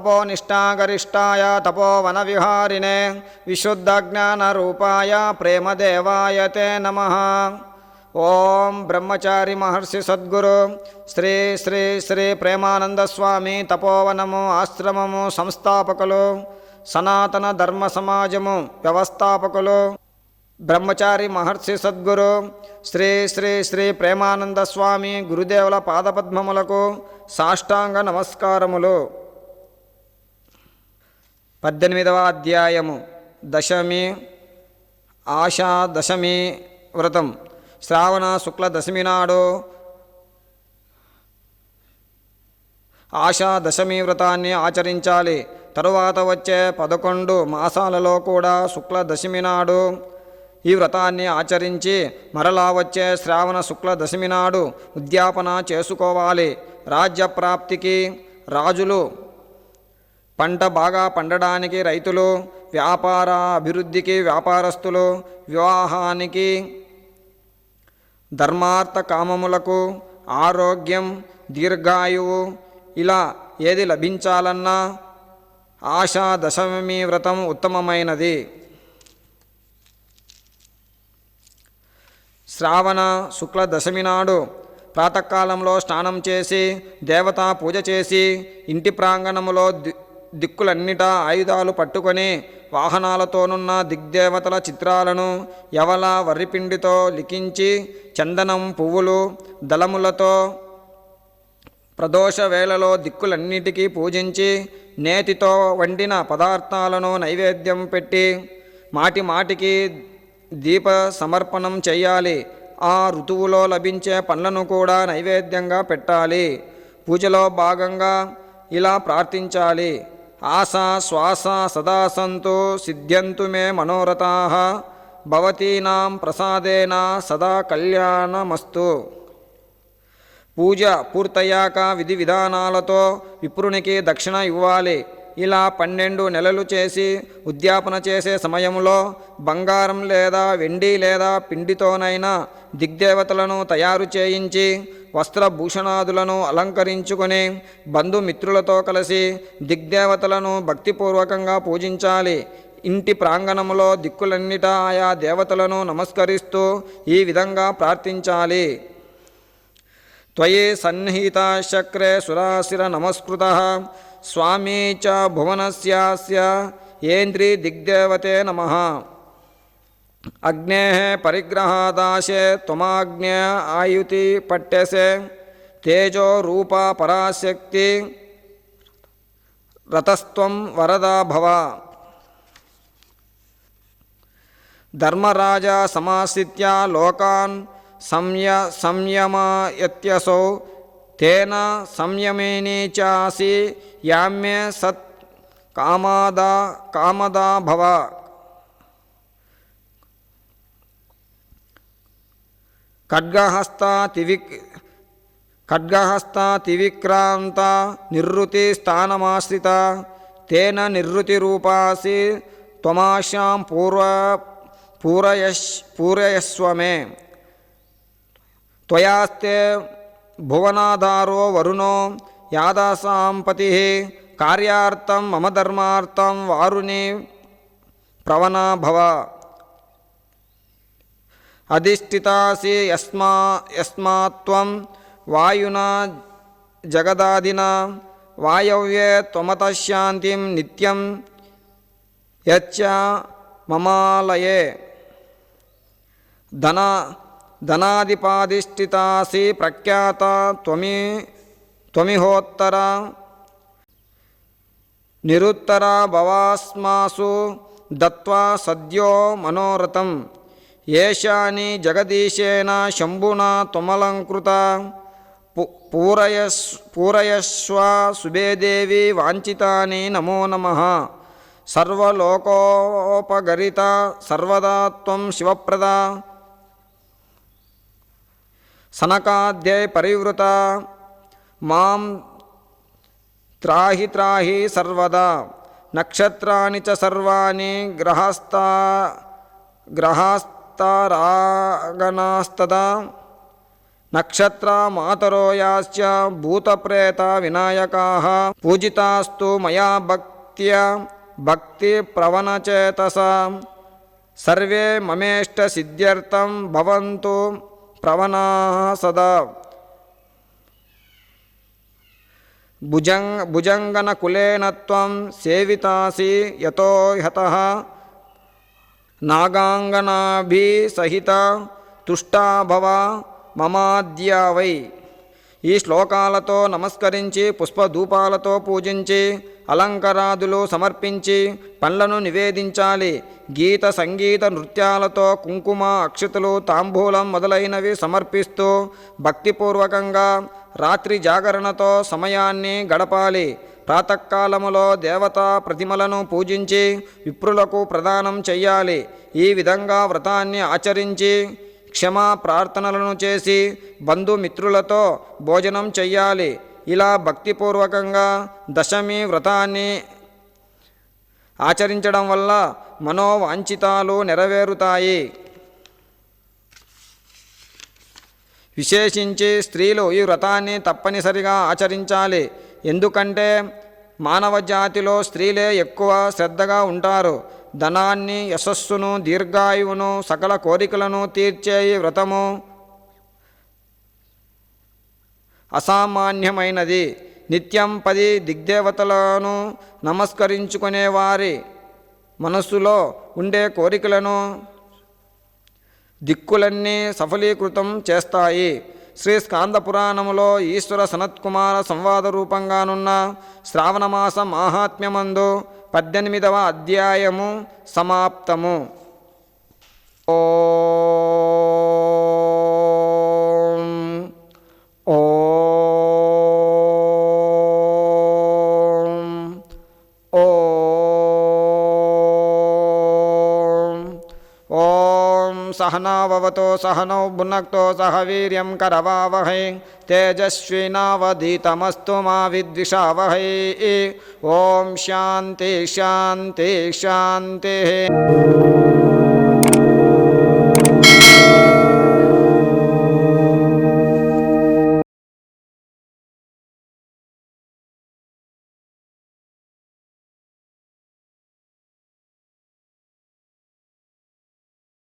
तपोनिष्ठागरिष्ठाय तपोवनविहारिणे विशुद्धज्ञानरूपाय प्रेमदेवाय ते नमः ఓం బ్రహ్మచారి మహర్షి సద్గురు శ్రీ శ్రీ శ్రీ ప్రేమానంద స్వామి తపోవనము ఆశ్రమము సంస్థాపకులు సనాతన ధర్మ సమాజము వ్యవస్థాపకులు బ్రహ్మచారి మహర్షి సద్గురు శ్రీ శ్రీ శ్రీ ప్రేమానంద స్వామి గురుదేవుల పాదపద్మములకు సాష్టాంగ నమస్కారములు పద్దెనిమిదవ అధ్యాయము. దశమి ఆశా దశమి వ్రతం. శ్రావణ శుక్ల దశమి నాడు ఆశా దశమి వ్రతాన్ని ఆచరించాలి. తరువాత వచ్చే పదకొండు మాసాలలో కూడా శుక్ల దశమి నాడు ఈ వ్రతాన్ని ఆచరించి మరలా వచ్చే శ్రావణ శుక్ల దశమి నాడు ఉద్యాపన చేసుకోవాలి. రాజ్యప్రాప్తికి రాజులు పంట బాగా పండడానికి రైతులు వ్యాపార అభివృద్ధికి వ్యాపారస్తులు వివాహానికి ధర్మార్థ కామములకు ఆరోగ్యం దీర్ఘాయువు ఇలా ఏది లభించాలన్నా ఆశా దశమి వ్రతం ఉత్తమమైనది. శ్రావణ శుక్ల దశమి నాడు ప్రాతకాలంలో స్నానం చేసి దేవతా పూజ చేసి ఇంటి ప్రాంగణములో ది దిక్కులన్నిటా ఆయుధాలు పట్టుకొని వాహనాలతోనున్న దిగ్దేవతల చిత్రాలను యవల వర్రిపిండితో లిఖించి చందనం పువ్వులు దళములతో ప్రదోష వేళలో దిక్కులన్నిటికీ పూజించి నేతితో వండిన పదార్థాలను నైవేద్యం పెట్టి మాటి మాటికి దీప సమర్పణం చేయాలి. ఆ ఋతువులో లభించే పండ్లను కూడా నైవేద్యంగా పెట్టాలి. పూజలో భాగంగా ఇలా ప్రార్థించాలి. ఆశ శ్వాస సదా సంతో సిద్ధ్యంతు మే మనోరథా భవతీనాం ప్రసాదేన సదా కళ్యాణమస్తు. పూజ పూర్తయ్యాక విధి విధానాలతో విప్రునికి దక్షిణ ఇవ్వాలి. ఇలా పన్నెండు నెలలు చేసి ఉద్యాపన చేసే సమయంలో బంగారం లేదా వెండి లేదా పిండితోనైనా దిగ్దేవతలను తయారు చేయించి వస్త్రభూషణాదులను అలంకరించుకొని బంధుమిత్రులతో కలిసి దిగ్దేవతలను భక్తిపూర్వకంగా పూజించాలి. ఇంటి ప్రాంగణంలో దిక్కులన్నిట ఆయా దేవతలను నమస్కరిస్తూ ఈ విధంగా ప్రార్థించాలి. త్వయి సన్నిహితాశక్రే సురాశిర నమస్కృత स्वामी च भुवनस्यास्य येन्द्रिदिग्देवते नम। अग्नेः परिग्रहादाशे त्वमाग्ने आयुति पट्यसे तेजो रूपा पराशक्ति रतस्त्वं वरदा भव। धर्मराजा समाश्रित्या लोकान् संय संयमायत्यसौ తేన సంయమేనే చాసి యామ్య సత్ కామాదా కామదా భవ. ఖడ్గహస్త తివిక్ ఖడ్గహస్త తివిక్రాంత నిర్వృతి స్థానమాశ్రిత తేన నివృతి రూపాసి త్వమాశాం పూర్వ పూరయశ్ పూరయస్వమే. త్వయాస్తే భువనాధారో వరుణో యాదాసాం పతి కార్యార్థం మమ ధర్మార్థం వారుణే ప్రవణా భవ అధిష్ఠితాసి యస్మా యస్మాత్వం వాయునా జగదాదినా వాయవ్యే త్వమతశాంతిం నిత్యం యచ్చ మమాలయే ధన ధనాధిపాధిష్ఠితాసి ప్రఖ్యాత త్వమి త్వమిహోత్తర నిరుత్తర భవాస్మాసు దత్వా సద్యో మనోరథం. ఏషాని జగదీశేన శంభునా త్వమలంకృత పు పూరయస్ పూరయస్వ సుభేదేవి వాంఛితాని నమో నమ. సర్వలోకోపగరిత సర్వదా త్వం శివప్రదా సనకాద్యై పరివృత మాం త్రాహి త్రాహి సర్వదా నక్షత్రాణి చ సర్వాణి గ్రహస్థా గ్రహస్థారాగణాస్తదా. నక్షత్ర మాతరోయాశ్చ భూతప్రేత వినాయకా పూజితాస్తు మయా భక్త్యా భక్తి ప్రవణచేతస సర్వే మమేష్ట సిద్ధ్యర్థం భవంతు. ప్రవణాः సదా. భుజంగ భుజంగనకులేన త్వం సేవితాసి యతో హతః నాగాంగనాభి సహిత తుష్టాభవ మమాద్యా వై ఈ శ్లోకాలతో నమస్కరించి పుష్పధూపాలతో పూజించి అలంకరాదులు సమర్పించి పండ్లను నివేదించాలి. గీత సంగీత నృత్యాలతో కుంకుమ అక్షతలు తాంబూలం మొదలైనవి సమర్పిస్తూ భక్తిపూర్వకంగా రాత్రి జాగరణతో సమయాన్ని గడపాలి. ప్రాతకాలములో దేవతా ప్రతిమలను పూజించి విప్రులకు ప్రదానం చెయ్యాలి. ఈ విధంగా వ్రతాన్ని ఆచరించి క్షమా ప్రార్థనలను చేసి బంధుమిత్రులతో భోజనం చెయ్యాలి. ఇలా భక్తిపూర్వకంగా దశమి వ్రతాన్ని ఆచరించడం వల్ల మనోవాంఛితాలు నెరవేరుతాయి. విశేషించి స్త్రీలు ఈ వ్రతాన్ని తప్పనిసరిగా ఆచరించాలి. ఎందుకంటే మానవ జాతిలో స్త్రీలే ఎక్కువ శ్రద్ధగా ఉంటారు. ధనాన్ని యశస్సును దీర్ఘాయువును సకల కోరికలను తీర్చే వ్రతము అసామాన్యమైనది. నిత్యం పది దిగ్దేవతలను నమస్కరించుకునే వారి మనస్సులో ఉండే కోరికలను దిక్కులన్నీ సఫలీకృతం చేస్తాయి. శ్రీ స్కాంద పురాణములో ఈశ్వర సనత్కుమార సంవాద రూపంగానున్న శ్రావణమాస మాహాత్మ్యమందు పద్దెనిమిదవ అధ్యాయము సమాప్తము. ఓ सहनावतो सहनौ भुनक्तो सह वीर करवावहै। तेजस्वीनावधीतमस्तु मा विद्विषावहै। ओम शांति शाति शांति